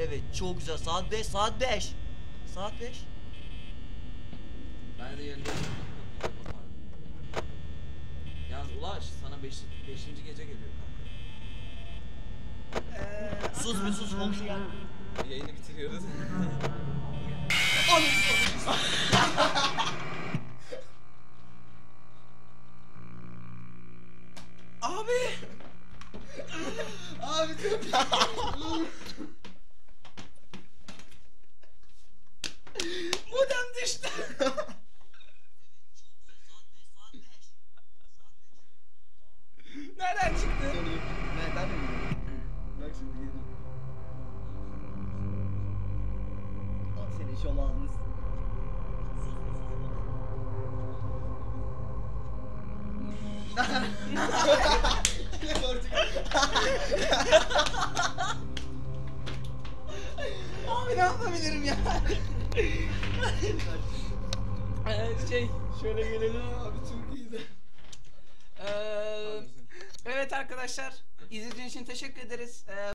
Evet çok güzel. Saat 5, saat 5. Saat 5. Ben de yerinde Yalnız Ulaş sana 5. Beş, 5. gece geliyor kanka. Ee, Sus bir sus komşu gel. Yayını bitiriyoruz. Abi. Abi çok düştü. Nereden çıktı? Nereden mi? Bak şimdi gelin. Al senin şom ağzını. Abi ne yapabilirim ya? Ee, şey şöyle gelelim. Abi çok iyiydi. Ee, evet arkadaşlar izlediğiniz için teşekkür ederiz. Ee,